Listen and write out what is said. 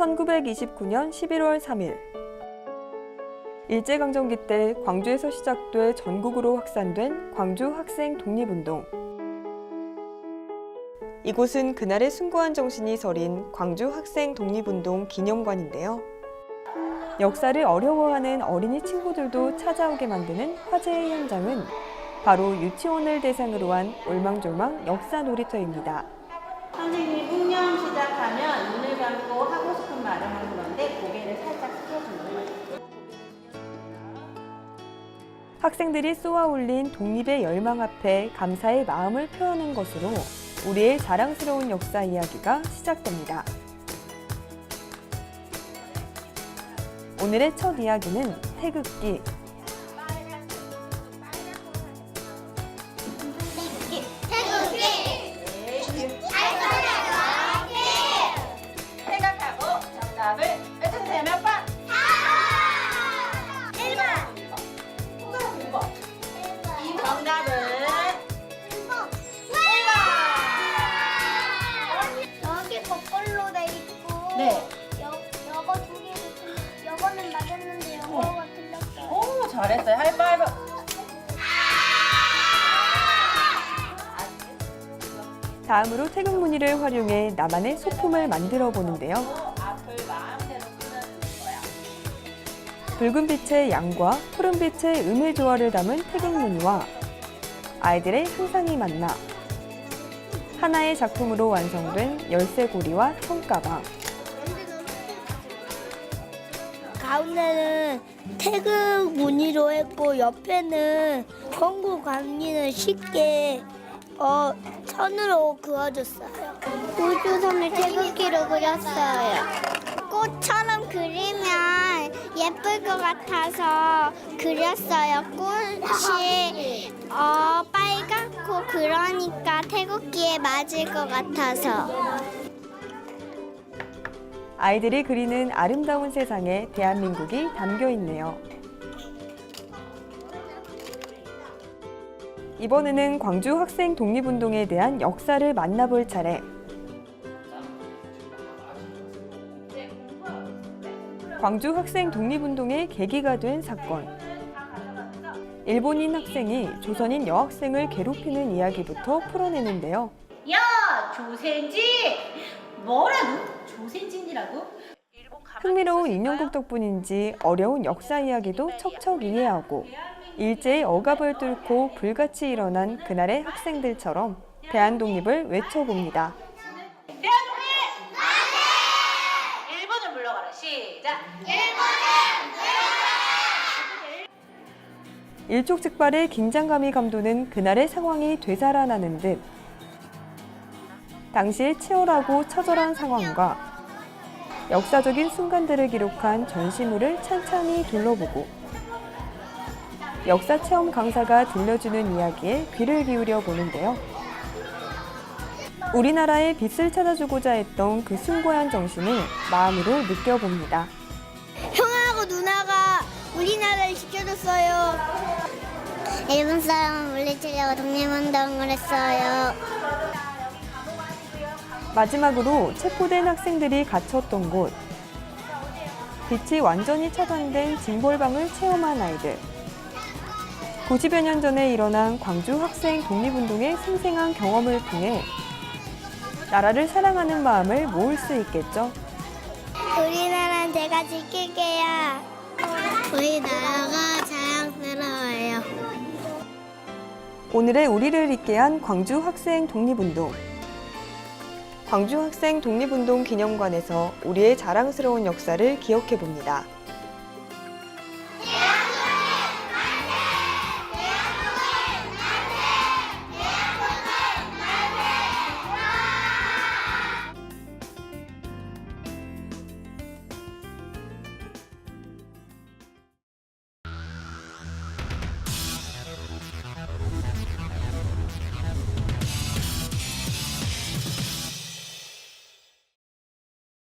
1929년 11월 3일 일제강점기 때 광주에서 시작돼 전국으로 확산된 광주 학생 독립운동. 이곳은 그날의 숭고한 정신이 서린 광주 학생 독립운동 기념관인데요. 역사를 어려워하는 어린이 친구들도 찾아오게 만드는 화제의 현장은 바로 유치원을 대상으로 한 올망졸망 역사 놀이터입니다. 선생님이 묵념 시작하면 눈을 감고 하고 싶은 말을 하는 건데 고개를 살짝 거예요. 학생들이 쏘아 올린 독립의 열망 앞에 감사의 마음을 표하는 것으로 우리의 자랑스러운 역사 이야기가 시작됩니다. 오늘의 첫 이야기는 태극기. 잘했어요. 하이파이브. 다음으로 태극 무늬를 활용해 나만의 소품을 만들어 보는데요. 붉은 빛의 양과 푸른 빛의 음의 조화를 담은 태극 무늬와 아이들의 상상이 만나 하나의 작품으로 완성된 열쇠고리와 청가방. 가운데는 태극 무늬로 했고 옆에는 건국 광리는 쉽게 어 선으로 그어줬어요. 우주선을 태극기로 그렸어요. 꽃처럼 그리면 예쁠 것 같아서 그렸어요. 꽃이 어 빨갛고 그러니까 태극기에 맞을 것 같아서. 아이들이 그리는 아름다운 세상에 대한민국이 담겨 있네요. 이번에는 광주 학생 독립운동에 대한 역사를 만나볼 차례. 광주 학생 독립운동의 계기가 된 사건. 일본인 학생이 조선인 여학생을 괴롭히는 이야기부터 풀어내는데요. 야, 조센진! 뭐라 고? 조센진이라고? 일본 가만히 흥미로운? 인형극 덕분인지 어려운 역사 이야기도 척척 이해하고 일제의 억압을 뚫고 불같이 일어난 그날의 학생들처럼 대한 독립을 외쳐봅니다. 대한독립! 일본을 불러가라. 시작. 일촉즉발의 긴장감이 감도는 그날의 상황이 되살아나는 듯 당시의 치열하고 처절한 상황과 역사적인 순간들을 기록한 전시물을 찬찬히 둘러보고 역사 체험 강사가 들려주는 이야기에 귀를 기울여 보는데요. 우리나라의 빛을 찾아주고자 했던 그 숭고한 정신을 마음으로 느껴봅니다. 형하고 누나가 우리나라를 지켜줬어요. 일본 사람은 물리치려고 독립운동을 했어요. 마지막으로 체포된 학생들이 갇혔던 곳. 빛이 완전히 차단된 징벌방을 체험한 아이들. 90여 년 전에 일어난 광주 학생 독립운동의 생생한 경험을 통해 나라를 사랑하는 마음을 모을 수 있겠죠. 우리나라는 제가 지킬게요. 우리 나라가 자랑스러워요. 오늘의 우리를 있게 한 광주 학생 독립운동. 광주 학생 독립운동 기념관에서 우리의 자랑스러운 역사를 기억해 봅니다.